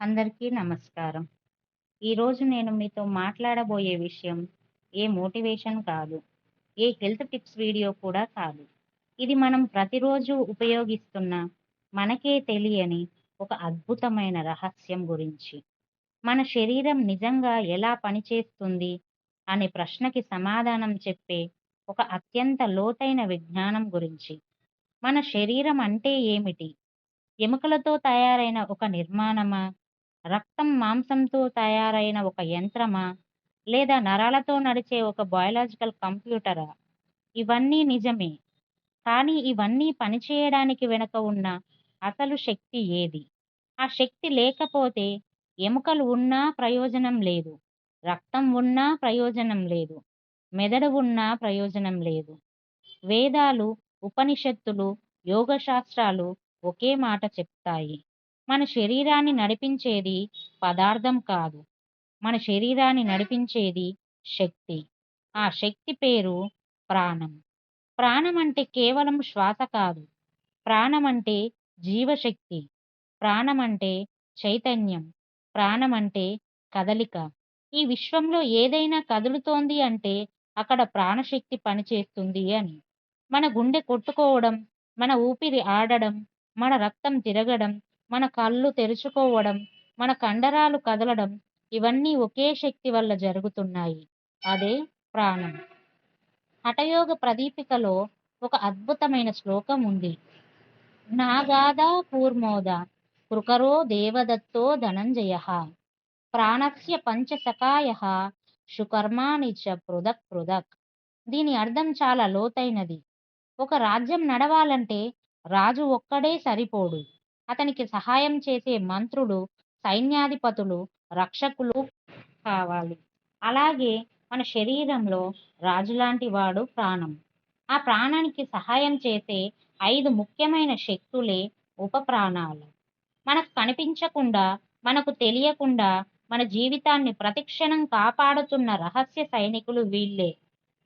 అందరికీ నమస్కారం. ఈరోజు నేను మీతో మాట్లాడబోయే విషయం ఏ మోటివేషన్ కాదు. ఏ హెల్త్ టిప్స్ వీడియో కూడా కాదు. ఇది మనం ప్రతిరోజు ఉపయోగిస్తున్న, మనకే తెలియని ఒక అద్భుతమైన రహస్యం గురించి. మన శరీరం నిజంగా ఎలా పనిచేస్తుంది అనే ప్రశ్నకి సమాధానం చెప్పే ఒక అత్యంత లోతైన విజ్ఞానం గురించి. మన శరీరం అంటే ఏమిటి? ఎముకలతో తయారైన ఒక నిర్మాణమా? రక్తం, మాంసంతో తయారైన ఒక యంత్రమా? లేదా నరాలతో నడిచే ఒక బయాలజికల్ కంప్యూటరా? ఇవన్నీ నిజమే. కానీ ఇవన్నీ పనిచేయడానికి వెనుక ఉన్న అసలు శక్తి ఏది? ఆ శక్తి లేకపోతే ఎముకలు ఉన్నా ప్రయోజనం లేదు. రక్తం ఉన్నా ప్రయోజనం లేదు. మెదడు ఉన్నా ప్రయోజనం లేదు. వేదాలు, ఉపనిషత్తులు, యోగ శాస్త్రాలు ఒకే మాట చెప్తాయి. మన శరీరాన్ని నడిపించేది పదార్థం కాదు. మన శరీరాన్ని నడిపించేది శక్తి. ఆ శక్తి పేరు ప్రాణం. ప్రాణం అంటే కేవలం శ్వాస కాదు. ప్రాణం అంటే జీవశక్తి. ప్రాణం అంటే చైతన్యం. ప్రాణం అంటే కదలిక. ఈ విశ్వంలో ఏదైనా కదులుతోంది అంటే అక్కడ ప్రాణశక్తి పనిచేస్తుంది అని. మన గుండె కొట్టుకోవడం, మన ఊపిరి ఆడడం, మన రక్తం తిరగడం, మన కళ్ళు తెరుచుకోవడం, మన కండరాలు కదలడం ఇవన్నీ ఒకే శక్తి వల్ల జరుగుతున్నాయి. అదే ప్రాణం. హఠయోగ ప్రదీపికలో ఒక అద్భుతమైన శ్లోకం ఉంది. నాగాదా కూర్మోద కృకరో దేవదత్తో ధనంజయ ప్రాణస్య పంచసఖాయః షుకర్మాణి చ పృథక్ పృథక్. దీని అర్థం చాలా లోతైనది. ఒక రాజ్యం నడవాలంటే రాజు ఒక్కడే సరిపోడు. అతనికి సహాయం చేసే మంత్రులు, సైన్యాధిపతులు, రక్షకులు కావాలి. అలాగే మన శరీరంలో రాజులాంటి వాడు ప్రాణం. ఆ ప్రాణానికి సహాయం చేసే ఐదు ముఖ్యమైన శక్తులే ఉపప్రాణాలు. మనకు కనిపించకుండా, మనకు తెలియకుండా మన జీవితాన్ని ప్రతిక్షణం కాపాడుతున్న రహస్య సైనికులు వీళ్ళే.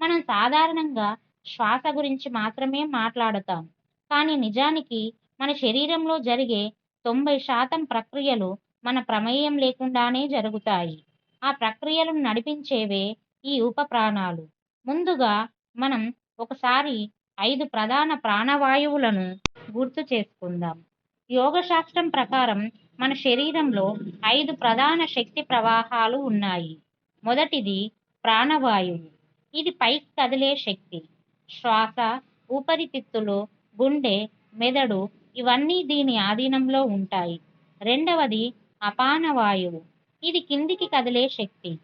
మనం సాధారణంగా శ్వాస గురించి మాత్రమే మాట్లాడతాం. కానీ నిజానికి మన శరీరంలో జరిగే తొంభై శాతం ప్రక్రియలు మన ప్రమేయం లేకుండానే జరుగుతాయి. ఆ ప్రక్రియలను నడిపించేవే ఈ ఉపప్రాణాలు. ముందుగా మనం ఒకసారి ఐదు ప్రధాన ప్రాణవాయువులను గుర్తు చేసుకుందాం. యోగ శాస్త్రం ప్రకారం మన శరీరంలో ఐదు ప్రధాన శక్తి ప్రవాహాలు ఉన్నాయి. మొదటిది ప్రాణవాయువు. ఇది పైకి కదిలే శక్తి. శ్వాస, ఊపిరితిత్తులు, గుండె, మెదడు ఇవన్నీ దీని ఆధీనంలో ఉంటాయి. రెండవది అపాన వాయువు ఇది కిందికి కదిలే శక్తి.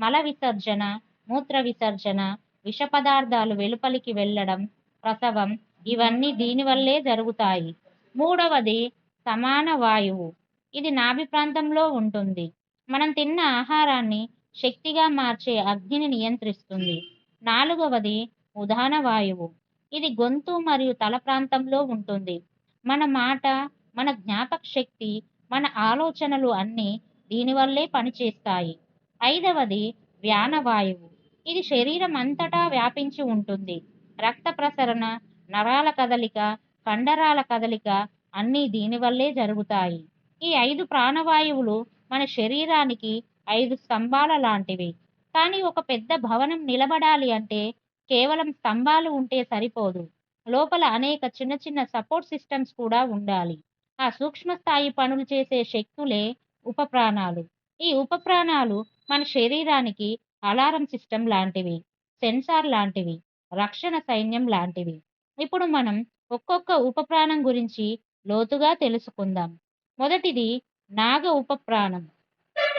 మల విసర్జన, మూత్ర విసర్జన, విష పదార్థాలు వెలుపలికి వెళ్ళడం, ప్రసవం ఇవన్నీ దీనివల్లే జరుగుతాయి. మూడవది సమాన వాయువు. ఇది నాభి ప్రాంతంలో ఉంటుంది. మనం తిన్న ఆహారాన్ని శక్తిగా మార్చే అగ్నిని నియంత్రిస్తుంది. నాలుగవది ఉదాన వాయువు. ఇది గొంతు మరియు తల ప్రాంతంలో ఉంటుంది. మన మాట, మన జ్ఞాపక శక్తి మన ఆలోచనలు అన్నీ దీనివల్లే పనిచేస్తాయి. ఐదవది వ్యానవాయువు ఇది శరీరం అంతటా వ్యాపించి ఉంటుంది. రక్త ప్రసరణ, నరాల కదలిక, కండరాల కదలిక అన్నీ దీనివల్లే జరుగుతాయి. ఈ ఐదు ప్రాణవాయువులు మన శరీరానికి ఐదు స్తంభాల లాంటివి. కానీ ఒక పెద్ద భవనం నిలబడాలి అంటే కేవలం స్తంభాలు ఉంటే సరిపోదు. లోపల అనేక చిన్న చిన్న సపోర్ట్ సిస్టమ్స్ కూడా ఉండాలి. ఆ సూక్ష్మస్థాయి పనులు చేసే శక్తులే ఉపప్రాణాలు. ఈ ఉపప్రాణాలు మన శరీరానికి అలారం సిస్టమ్ లాంటివి. సెన్సార్ లాంటివి. రక్షణ సైన్యం లాంటివి. ఇప్పుడు మనం ఒక్కొక్క ఉపప్రాణం గురించి లోతుగా తెలుసుకుందాం. మొదటిది నాగ ఉపప్రాణం.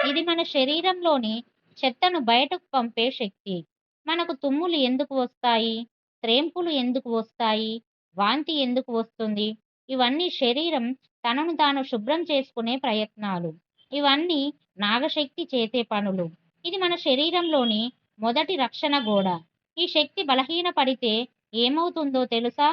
ఇది మన శరీరంలోని చెత్తను బయటకు పంపే శక్తి. మనకు తుమ్ములు ఎందుకు వస్తాయి? త్రేంపులు ఎందుకు వస్తాయి? వాంతి ఎందుకు వస్తుంది? ఇవన్నీ శరీరం తనను తాను శుభ్రం చేసుకునే ప్రయత్నాలు. ఇవన్నీ నాగశక్తి చేసే పనులు. ఇది మన శరీరంలోని మొదటి రక్షణ గోడ. ఈ శక్తి బలహీనపడితే ఏమవుతుందో తెలుసా?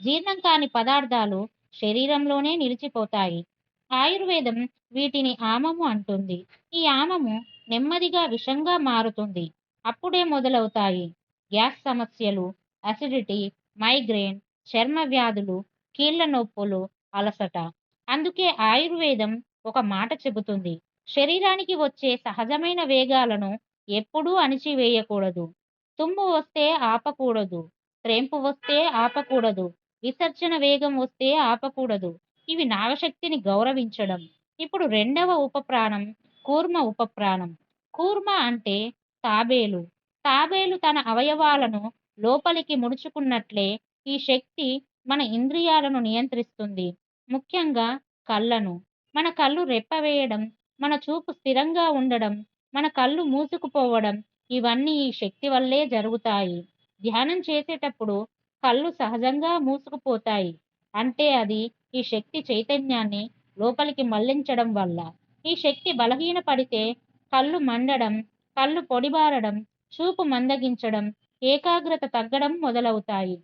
జీర్ణం కాని పదార్థాలు శరీరంలోనే నిలిచిపోతాయి. ఆయుర్వేదం వీటిని ఆమము అంటుంది. ఈ ఆమము నెమ్మదిగా విషంగా మారుతుంది. అప్పుడే మొదలవుతాయి గ్యాస్ సమస్యలు, అసిడిటీ, మైగ్రేన్, చర్మ వ్యాధులు, కీళ్ళ నొప్పులు, అలసట. అందుకే ఆయుర్వేదం ఒక మాట చెబుతుంది. శరీరానికి వచ్చే సహజమైన వేగాలను ఎప్పుడూ అణిచివేయకూడదు. తుమ్ము వస్తే ఆపకూడదు. త్రేంపు వస్తే ఆపకూడదు. విసర్జన వేగం వస్తే ఆపకూడదు. ఇవి నాగశక్తిని గౌరవించడం. ఇప్పుడు రెండవ ఉపప్రాణం కూర్మ ఉపప్రాణం. కూర్మ అంటే తాబేలు. తాబేలు తన అవయవాలను లోపలికి ముడుచుకున్నట్లే ఈ శక్తి మన ఇంద్రియాలను నియంత్రిస్తుంది. ముఖ్యంగా కళ్ళను. మన కళ్ళు రెప్పవేయడం మన చూపు స్థిరంగా ఉండడం మన కళ్ళు మూసుకుపోవడం ఇవన్నీ ఈ శక్తి వల్లే జరుగుతాయి. ధ్యానం చేసేటప్పుడు కళ్ళు సహజంగా మూసుకుపోతాయి. అంటే అది ఈ శక్తి చైతన్యాన్ని లోపలికి మళ్ళించడం వల్ల. ఈ శక్తి బలహీనపడితే కళ్ళు మండడం కళ్ళు పొడిబారడం చూపు మందగించడం ఏకాగ్రత తగ్గడం మొదలవుతాయి.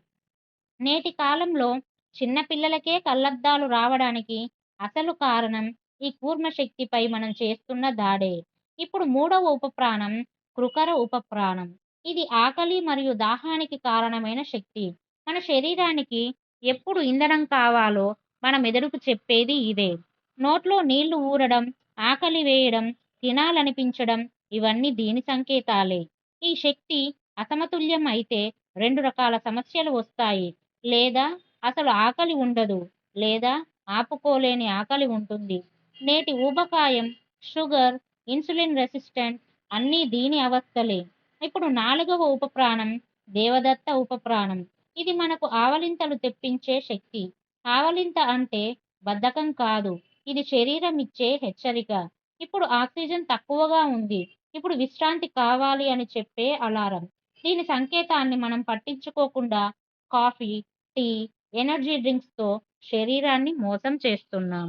నేటి కాలంలో చిన్నపిల్లలకే కళ్ళద్దాలు రావడానికి అసలు కారణం ఈ కూర్మశక్తిపై మనం చేస్తున్న దాడే. ఇప్పుడు మూడవ ఉపప్రాణం కృకర ఉపప్రాణం. ఇది ఆకలి మరియు దాహానికి కారణమైన శక్తి. మన శరీరానికి ఎప్పుడు ఇంధనం కావాలో మన మెదడుకు చెప్పేది ఇదే. నోట్లో నీళ్ళు ఊరడం ఆకలి వేయడం తినాలనిపించడం ఇవన్నీ దీని సంకేతాలే. ఈ శక్తి అసమతుల్యం అయితే రెండు రకాల సమస్యలు వస్తాయి. లేదా అసలు ఆకలి ఉండదు లేదా ఆపుకోలేని ఆకలి ఉంటుంది. నేటి ఊబకాయం షుగర్ ఇన్సులిన్ రెసిస్టెంట్ అన్నీ దీని అవస్థలే. ఇప్పుడు నాలుగవ ఉపప్రాణం దేవదత్త ఉపప్రాణం. ఇది మనకు ఆవలింతలు తెప్పించే శక్తి. ఆవలింత అంటే బద్ధకం కాదు. ఇది శరీరం ఇచ్చే హెచ్చరిక. ఇప్పుడు ఆక్సిజన్ తక్కువగా ఉంది. ఇప్పుడు విశ్రాంతి కావాలి అని చెప్పే అలారం. దీని సంకేతాన్ని మనం పట్టించుకోకుండా కాఫీ టీ ఎనర్జీ డ్రింక్స్తో శరీరాన్ని మోసం చేస్తున్నాం.